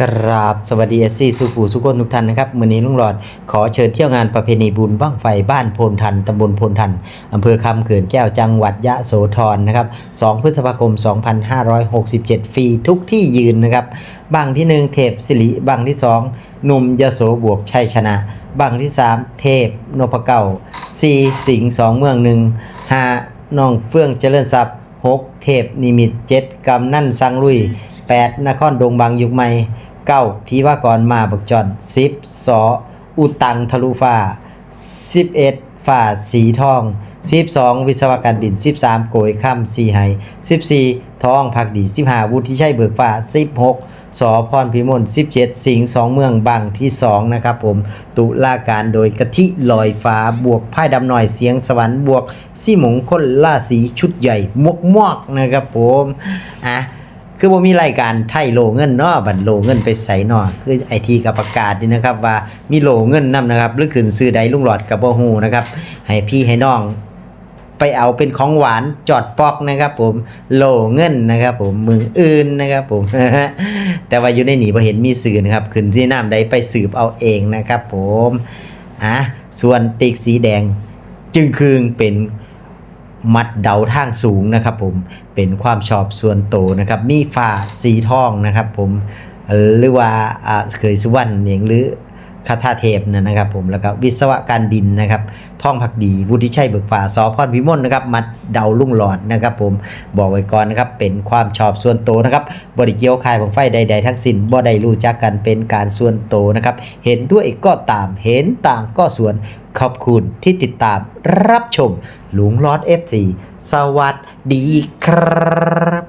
กราบสวัสดีเอฟซีสุขูสุกนทุกท่านนะครับมือนี้ลุงหลอดขอเชิญเที่ยวงานประเพณีบุญบ้างไฟบ้านโพนทันตำบลโพนทันอำเภอคำเขื่อนแก้วจังหวัดยะโสธรนะครับ 2 พฤษภาคม 2567 ฟรีทุกที่ยืนนะครับบังที่1เทพสิริบังที่ 2 หนุ่มยโสบวกชัยชนะ บังที่ 3 เทพนพเก่า 4 สิงห์สองเมืองหนึ่งห้าน้องเฟื่องเจริญทรัพย์6เทพนิมิตเจ็ดกำนั่นสังลุย 8นครดงบางยุคใหม่ 9ทีว่ากรมาบักจอน10สออุตังทะลุฟ้า11ฝ่าสีทอง12วิศวการบิน13โกยข้ามสีไห้14ทองพักดี15วุฒิชัยเบิกฟ้า16สอพรพิมล17 สิงห์สองเมืองบางที่ 2 นะครับผม ตุลาการโดยกะทิลอยฟ้าบวกไพ่ดำหน่อยเสียงสวรรค์บวก ซี่หมงคนล่าสีชุดใหญ่มวกมวกนะครับผม อะ คือบ่มีรายการไทยโลเงินเนาะบัตรโลเงินไปใส่เนาะคือไอทีกับประกาศนี่นะครับ ว่ามีโลเงินนํนะครับหรือขึ้นซื้อใดลุงหลอดกับบ่ฮู้นะครับให้พี่ให้น้อง ไปเอาเป็นของหวานจอดปอกนะครับ ผมโลเงินนะครับ ผมมืออื่นนะครับผมแต่ว่าอยู่ในหนีบ่เห็นมีสื่อนะครับขึ้นที่น้ำใดไปสืบเอาเองนะครับ ผมอะส่วนติ๊กสีแดง จึงคืงเป็น มัดเดาทางสูงนะครับผมเป็นความชอบส่วนโตนะครับ มีฟ้าสีทองนะครับผมหรือว่าเคยสุวรรณเองหรือคาถาเทพนะครับผมแล้วก็วิศวะการบินนะครับท่องพักดีวุฒิชัยเบิกฟ้าสอพรพิมลนะครับมัดเดาลุ่งหลอดนะครับผมบอกไว้ก่อนนะครับเป็นความชอบส่วนโตนะครับบริเกี่ยวคายบังไฟใด ๆ ทั้งสิ้นบ่ได้รู้จักกันเป็นการส่วนโตนะครับเห็นด้วยก็ตามเห็นต่างก็ส่วน ขอบคุณที่ติดตามรับชมลุงลอด FC สวัสดีครับ